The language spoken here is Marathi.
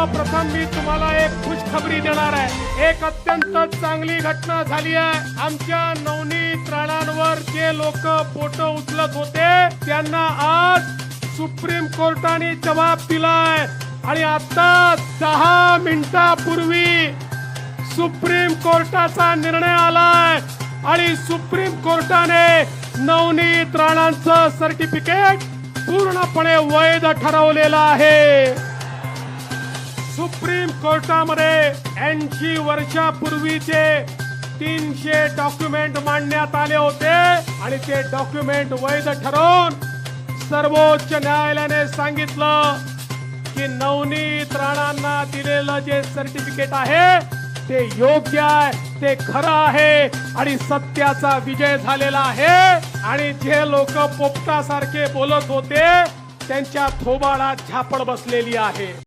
सर्वप्रथम मी तुम्हाला एक खुशखबरी देणार आहे. एक अत्यंत चांगली घटना झाली आहे. आमच्या नवनीत राणांवर जे लोक फोटो उचलत होते त्यांना आज सुप्रीम कोर्टाने जबाब दिलाय. आणि आता दहा मिनिटापूर्वी सुप्रीम कोर्टाचा निर्णय आलाय. आणि सुप्रीम कोर्टाने नवनीत राणांचं सर्टिफिकेट पूर्णपणे वैध ठरवलेलं आहे. सुप्रीम कोर्टामध्ये ऐंशी वर्षापूर्वीचे तीनशे डॉक्युमेंट मांडण्यात आले होते आणि ते डॉक्युमेंट वैध ठरवून सर्वोच्च न्यायालयाने सांगितलं की नवनीत राणांना दिलेलं जे सर्टिफिकेट आहे ते योग्य आहे ते खरं आहे आणि सत्याचा विजय झालेला आहे. आणि जे लोक पोपटासारखे बोलत होते त्यांच्या थोबाडात झापड बसलेली आहे.